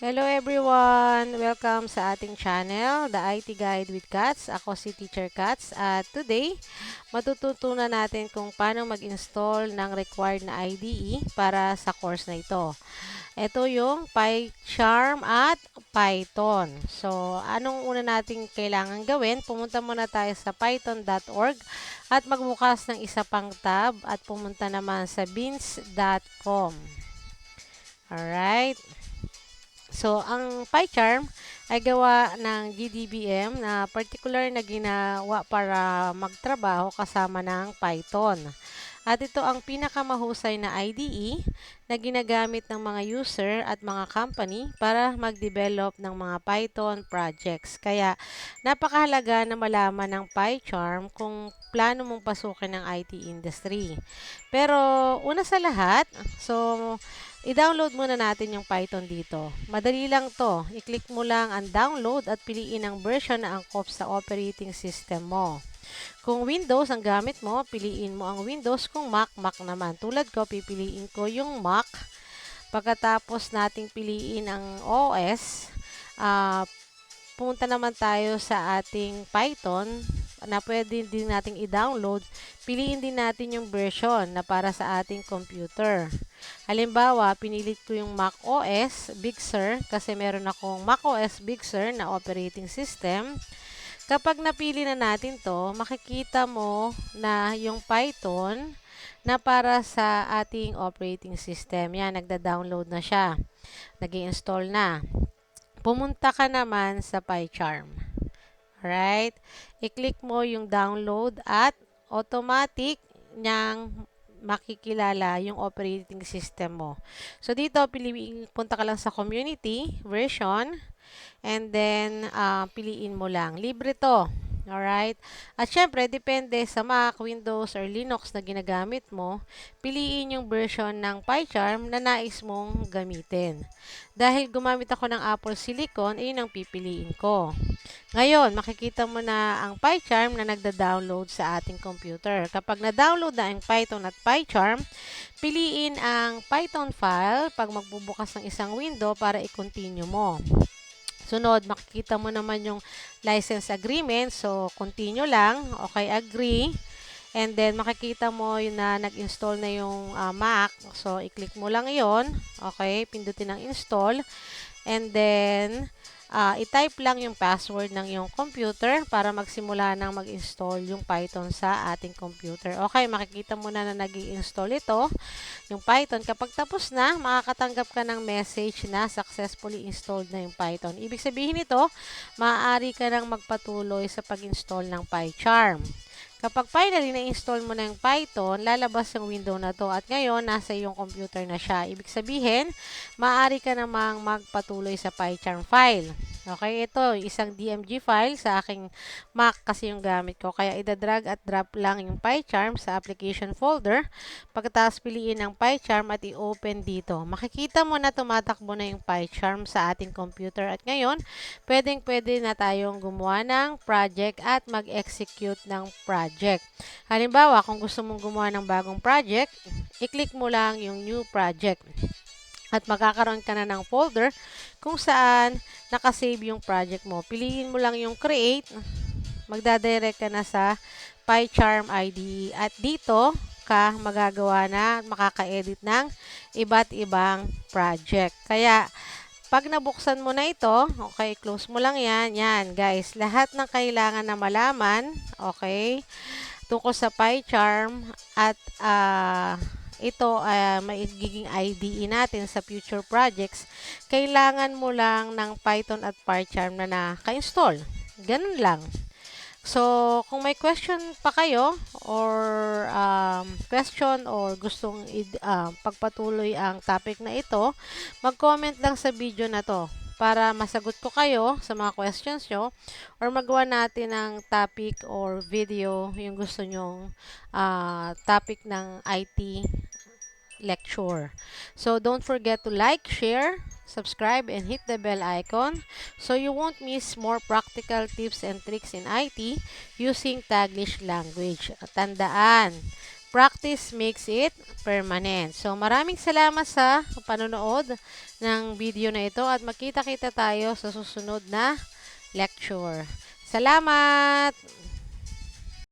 Hello everyone! Welcome sa ating channel, The IT Guide with Cats. Ako si Teacher Cats at today, matututunan natin kung paano mag-install ng required na IDE para sa course na ito. Ito yung PyCharm at Python. So, anong una nating kailangan gawin? Pumunta muna tayo sa python.org at magbukas ng isa pang tab at pumunta naman sa beans.com. Alright. So, ang PyCharm ay gawa ng GDBM na particular na ginawa para magtrabaho kasama ng Python. At ito ang pinakamahusay na IDE na ginagamit ng mga user at mga company para mag-develop ng mga Python projects. Kaya napakahalaga na malaman ng PyCharm kung plano mong pasukin ng IT industry. Pero una sa lahat, so I-download muna natin yung Python dito. Madali lang to. I-click mo lang ang download at piliin ang version na angkop sa operating system mo. Kung Windows ang gamit mo, piliin mo ang Windows. Kung Mac, Mac naman. Tulad ko, pipiliin ko yung Mac. Pagkatapos nating piliin ang OS, uh, ah, pumunta naman tayo sa ating Python na pwede din nating i-download, piliin din natin yung version na para sa ating computer. Halimbawa, pinilit ko yung Mac OS Big Sur kasi meron akong Mac OS Big Sur na operating system. Kapag napili na natin to, makikita mo na yung Python na para sa ating operating system. Yan, nagda-download na siya. nag install na. Pumunta ka naman sa PyCharm. Alright? I-click mo yung download at automatic niyang makikilala yung operating system mo. So, dito, piliin, punta ka lang sa community version and then uh, piliin mo lang. Libre to. Alright? At syempre, depende sa Mac, Windows, or Linux na ginagamit mo, piliin yung version ng PyCharm na nais mong gamitin. Dahil gumamit ako ng Apple Silicon, ayun ang pipiliin ko. Ngayon, makikita mo na ang PyCharm na nagda-download sa ating computer. Kapag na-download na ang Python at PyCharm, piliin ang Python file pag magbubukas ng isang window para i-continue mo. Sunod, makikita mo naman yung license agreement. So, continue lang. Okay, agree. And then, makikita mo yun na nag-install na yung uh, Mac. So, i-click mo lang yon Okay, pindutin ang install. And then, uh, i-type lang yung password ng iyong computer para magsimula nang mag-install yung Python sa ating computer. Okay, makikita mo na na nag install ito, yung Python. Kapag tapos na, makakatanggap ka ng message na successfully installed na yung Python. Ibig sabihin nito, maaari ka nang magpatuloy sa pag-install ng PyCharm. Kapag finally na-install mo na yung Python, lalabas yung window na to at ngayon nasa iyong computer na siya. Ibig sabihin, maaari ka namang magpatuloy sa PyCharm file. Okay, ito, isang DMG file sa aking Mac kasi yung gamit ko. Kaya ida-drag at drop lang yung PyCharm sa application folder. Pagkatapos piliin ang PyCharm at i-open dito. Makikita mo na tumatakbo na yung PyCharm sa ating computer. At ngayon, pwedeng-pwede na tayong gumawa ng project at mag-execute ng project. Halimbawa, kung gusto mong gumawa ng bagong project, i-click mo lang yung new project at magkakaroon ka na ng folder kung saan nakasave yung project mo. Piliin mo lang yung create, magdadirect ka na sa PyCharm ID at dito ka magagawa na makaka-edit ng iba't ibang project. Kaya, pag nabuksan mo na ito, okay, close mo lang yan. Yan, guys. Lahat ng kailangan na malaman, okay, tungkol sa PyCharm at uh, ito uh, magiging IDE natin sa future projects, kailangan mo lang ng Python at PyCharm na naka-install. Ganun lang. So, kung may question pa kayo or um, question or gustong uh, pagpatuloy ang topic na ito, mag-comment lang sa video na to para masagot ko kayo sa mga questions nyo or magawa natin ng topic or video yung gusto nyong uh, topic ng IT lecture. So don't forget to like, share, subscribe, and hit the bell icon so you won't miss more practical tips and tricks in IT using Taglish language. Tandaan, Practice makes it permanent. So, maraming salamat sa panonood ng video na ito at magkita-kita tayo sa susunod na lecture. Salamat!